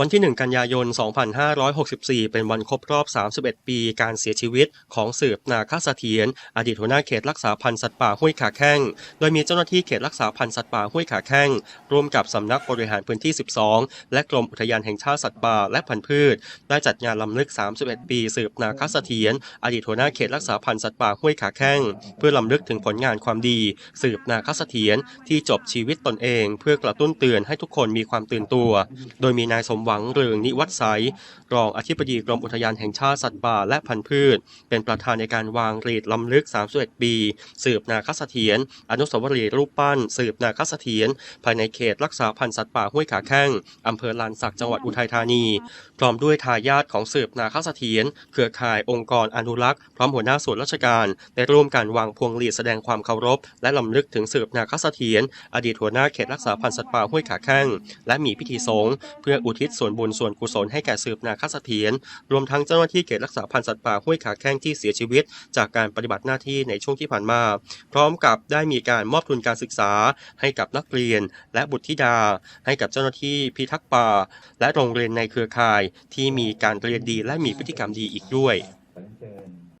วันที่ 1 กันยายน 2564 เป็นวันครบรอบ 31 ปีการเสียชีวิตของสืบนาคเสถียรอดีตหัวหน้าเขตรักษาพันธุ์สัตว์ป่าห้วยขาแข้ง โดยมีเจ้าหน้าที่เขตรักษาพันธุ์สัตว์ป่าห้วยขาแข้ง ร่วมกับสำนักบริหารพื้นที่ 12 และกรมอุทยานแห่งชาติสัตว์ป่าและพันธุ์พืช ได้จัดงานลำลึก 31 ปีสืบนาคเสถียรอดีตหัวหน้าเขตรักษาพันธุ์สัตว์ป่าห้วยขาแข้ง เพื่อลำลึกถึงผลงานความดี สืบนาคเสถียรที่จบชีวิตตนเอง เพื่อกระตุ้นเตือนให้ทุกคนมีความตื่นตัว โดยมีนายสมหวังเรืองนิวัฒน์ใสรองอธิบดีกรมอุทยานแห่งชาติสัตว์ป่าและพันธุ์พืช เป็นประธานในการวางรีดลำลึก 31 ปี สืบนาคเสถียรอนุสาวรีย์รูปปั้น สืบนาคเสถียรภายในเขตรักษาพันธุ์สัตว์ป่าห้วยขาแข้งอำเภอลานสักจังหวัดอุทัยธานี พร้อมด้วยทายาทของสืบนาคเสถียรเครือข่ายองค์กรอนุรักษ์ พร้อมหัวหน้าส่วนราชการได้ร่วมกันวางพวงหลีดแสดงความเคารพ และลำลึกถึงสืบนาคเสถียรอดีตหัวหน้าเขตรักษาพันธุ์สัตว์ป่าห้วยขาแข้งและมีพิธีสงฆ์เพื่ออุทิศส่วนบุญส่วนกุศลให้แก่สืบนาคเสถียรรวมทั้งเจ้าหน้าที่เขตรักษาพันธุ์สัตว์ป่าห้วยขาแข้งที่เสียชีวิต จากการปฏิบัติหน้าที่ในช่วงที่ผ่านมา พร้อมกับได้มีการมอบทุนการศึกษา ให้กับนักเรียน และบุตรธิดา ให้กับเจ้าหน้าที่พิทักษ์ป่า และโรงเรียนในเครือข่ายที่มีการเรียนดีและมีพฤติกรรมดีอีกด้วย